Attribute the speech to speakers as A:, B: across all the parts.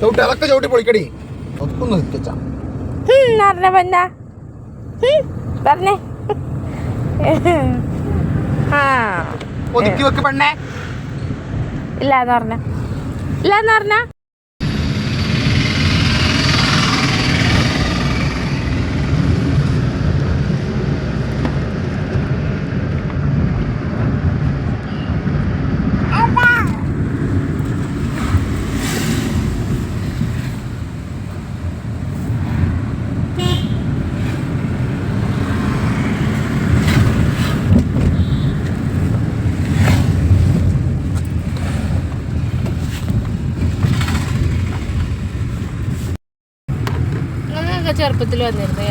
A: ചവിട്ടി അതൊക്കെ ചവിട്ടി പൊളിക്കടി. ഒക്കെ
B: പറഞ്ഞേ. ആ.
A: ഒതുക്കി വെക്ക് പെണ്ണേ.
B: ഇല്ലാന്ന് പറഞ്ഞ. ഇല്ലാന്ന് പറഞ്ഞ. ചെറുപ്പത്തിൽ വന്നിരുന്നു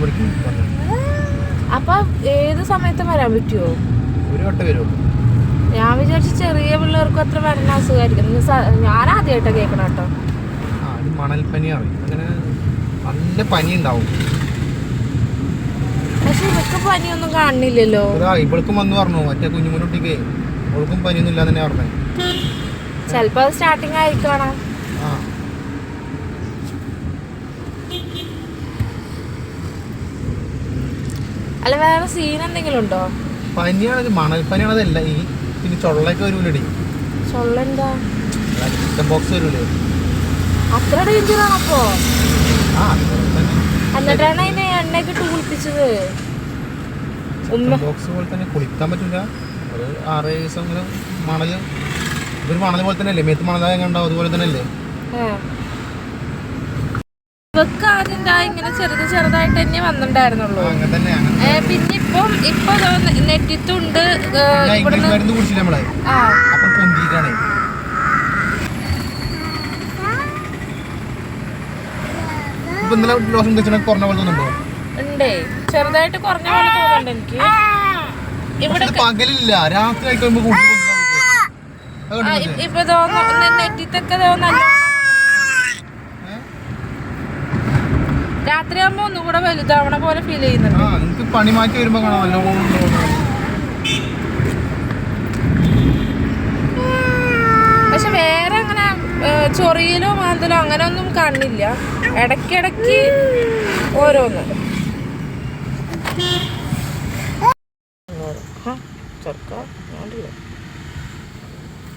A: പഠിക്കുന്നു
B: അപ്പൊ ഏത് സമയത്തും വരാൻ പറ്റുമോ ഞാൻ വിചാരിച്ചു ചെറിയ പിള്ളേർക്കും അത്ര വരണ അസുഖമായിരിക്കും. ഞാൻ ആദ്യമായിട്ടാ കേൾക്കണം കേട്ടോ.
A: മണൽപ്പനി അങ്ങനെ നല്ല പനി ഉണ്ടാവും.
B: പക്ഷെ ഇവർക്ക് പനിയൊന്നും കാണുന്നില്ലല്ലോ.
A: ഇവൾക്കും വന്ന് പറഞ്ഞു. മറ്റേ കുഞ്ഞുമുട്ടിക്ക് അവൾക്കും പനിയൊന്നും ഇല്ല തന്നെ പറഞ്ഞേ.
B: ചിലപ്പോ അത് സ്റ്റാർട്ടിങ് ആയിരിക്കണം അല്ല വേറെ സീൻ എന്തെങ്കിലും ഉണ്ടോ?
A: പനിയാണത് മണൽപ്പനിയാണതല്ല ഈ പിന്നെ ചൊള്ളൊക്കെ വരൂലടി.
B: ചൊള്ളെന്താ
A: ചിക്കൻ ബോക്സ് വരൂലേ.
B: അത്ര ഡേഞ്ചർ ആണപ്പോ എന്നിട്ടാണ് അതിനെ എണ്ണയൊക്കെ ഇട്ട് കുളിപ്പിച്ചത്?
A: ബോക്സ് പോലെ തന്നെ കുളിക്കാൻ പറ്റില്ല ഒരു ആറ് ദിവസം ഇങ്ങനെ ഇതൊരു മണൽ പോലെ തന്നെ അല്ലേ മേത്ത് മണലായ കണ്ടോ അതുപോലെ തന്നെ അല്ലേ.
B: ഇവക്ക് ആദ്യം ഇങ്ങനെ ചെറുത് ചെറുതായിട്ട് തന്നെ വന്നിട്ടുണ്ടായിരുന്നുള്ളൂ. പിന്നെ ഇപ്പം ഇപ്പൊ നെറ്റിത്തുണ്ട് ഉണ്ടേ. ചെറുതായിട്ട് കുറഞ്ഞ പോലെ തോന്നുന്നുണ്ട് എനിക്ക്. ഇവിടെ
A: പകലില്ല. രാത്രി ആയി
B: ഇപ്പൊ നെറ്റിത്തൊക്കെ ഒന്നും കൂടെ വലുതാവണ പോലെ ഫീൽ ചെയ്യുന്നുണ്ട്.
A: നിനക്ക് പണി മാറ്റി വരുമ്പോ.
B: പക്ഷെ വേറെ അങ്ങനെ ചൊറിയിലോ മാന്തലോ അങ്ങനെ ഒന്നും കാണില്ല. ഇടയ്ക്കിടയ്ക്ക് ഓരോന്ന്.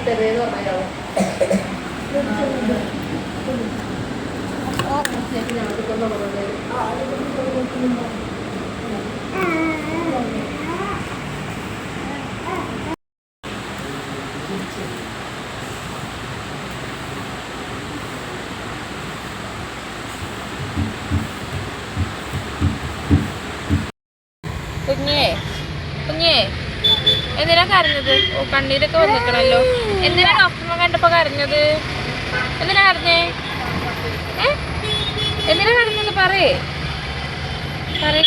B: കണ്ടില്ല.
A: ഇറങ്ങിക്കോ.
B: കുഞ്ഞേ കുഞ്ഞേ എന്തിനാ കരഞ്ഞത്? ഓ കണ്ണീരൊക്കെ വന്നിക്കണല്ലോ. എന്തിനാ ഡോക്ടറിനെ കണ്ടപ്പോ കരഞ്ഞത്? എന്തിനാ കരഞ്ഞേ? ഏ? എന്തിനാ കരഞ്ഞത് പറയേ. പറയേ.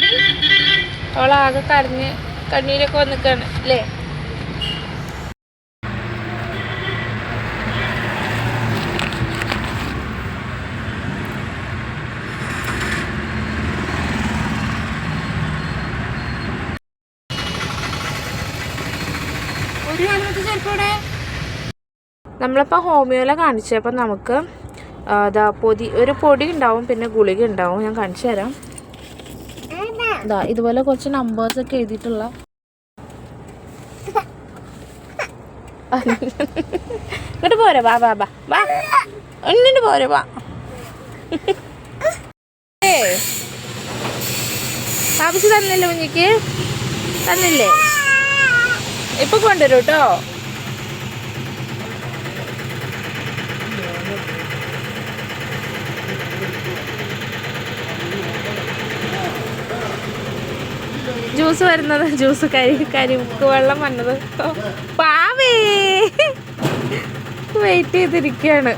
B: അവളാകെ കരഞ്ഞ് കണ്ണീരൊക്കെ വന്നിക്കാണ് അല്ലേ? നമ്മളിപ്പോൾ ഹോമിയോയിലെ കാണിച്ചപ്പോൾ നമുക്ക് ഇതാ പൊതി ഒരു പൊടി ഉണ്ടാവും പിന്നെ ഗുളിക ഉണ്ടാവും. ഞാൻ കാണിച്ചു തരാം. ദാ ഇതുപോലെ കുറച്ച് നമ്പേഴ്സ് ഒക്കെ എഴുതിയിട്ടുള്ള ഇങ്ങോട്ട് പോരെ വാ വാ വാ വാ. ഒന്നിട്ട് പോരെ വാ. ആവശ്യം തന്നില്ലേ കുഞ്ഞിക്ക്? തന്നില്ലേ? ഇപ്പൊ കൊണ്ടുവരൂ കേട്ടോ ജ്യൂസ് വരുന്നത്. ജ്യൂസ് കരി കരിക്ക് വെള്ളം വന്നത്. പാവേ. വെയിറ്റ് ചെയ്തിരിക്കുകയാണ്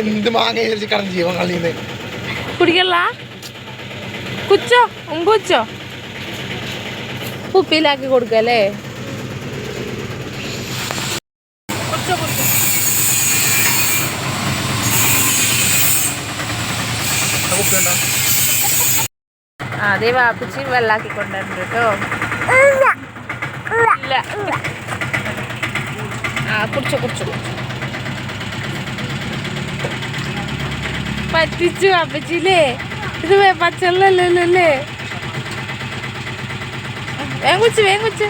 A: എന്ത് മാങ്ങ ജീവൻ കളിയുന്നത്
B: കുടിക്കല്ല കുച്ചോ ഉങ്കുച്ചോ കുപ്പിയിലാക്കി കൊടുക്കല്ലേ കുടിച്ചോ കുടിച്ചോ
A: കുപ്പിയുണ്ടോ
B: ആ അതേ വാപ്പിച്ച് വെള്ളാക്കി കൊണ്ടുവരുന്നുണ്ട് കേട്ടോ. ഇല്ല. ആ കുടിച്ചോ കുടിച്ചോ കുടിച്ചോ. പറ്റിച്ചു വാപ്പച്ചില്ലേ ഇത് പച്ചല്ലേ വേഗം കുച്ച്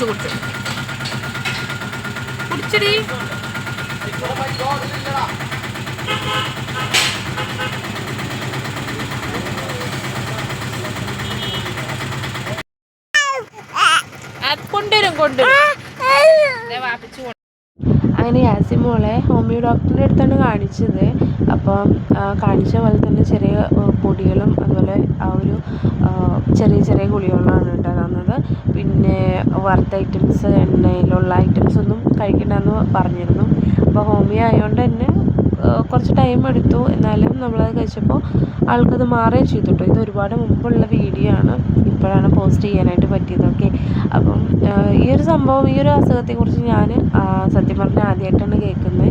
B: കുടിച്ചു കുടിച്ചു. കുടിച്ചടി. കൊണ്ടുവരും കൊണ്ടുവരും. വാപ്പിച്ച്. അങ്ങനെ യാസിൻ മോളെ ഹോമിയോ ഡോക്ടറിന്റെ അടുത്താണ് കാണിച്ചത്. അപ്പം കാണിച്ച പോലെ തന്നെ ചെറിയ പൊടികളും അതുപോലെ ആ ഒരു ചെറിയ ചെറിയ ഗുളികകളാണ് കേട്ടോ തന്നത്. പിന്നെ വറുത്ത ഐറ്റംസ് എണ്ണയിലുള്ള ഐറ്റംസ് ഒന്നും കഴിക്കണ്ടെന്ന് പറഞ്ഞിരുന്നു. അപ്പോൾ ഹോമിയോ ആയതുകൊണ്ട് തന്നെ കുറച്ച് ടൈം എടുത്തു. എന്നാലും നമ്മളത് കഴിച്ചപ്പോൾ ആൾക്കത് മാറുകയും ചെയ്തു കേട്ടോ. ഇത് ഒരുപാട് മുമ്പുള്ള വീഡിയോ ആണ്. ഇപ്പോഴാണ് പോസ്റ്റ് ചെയ്യാനായിട്ട് പറ്റിയതൊക്കെ. ഈ ഒരു സംഭവം ഈ ഒരു അസുഖത്തെക്കുറിച്ച് ഞാൻ സത്യം പറഞ്ഞാൽ ആദ്യമായിട്ടാണ് കേൾക്കുന്നത്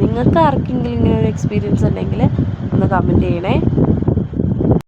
B: നിങ്ങൾക്ക് ആർക്കെങ്കിലും ഇങ്ങനെ ഒരു എക്സ്പീരിയൻസ് ഉണ്ടെങ്കിൽ ഒന്ന് കമന്റ് ചെയ്യണേ.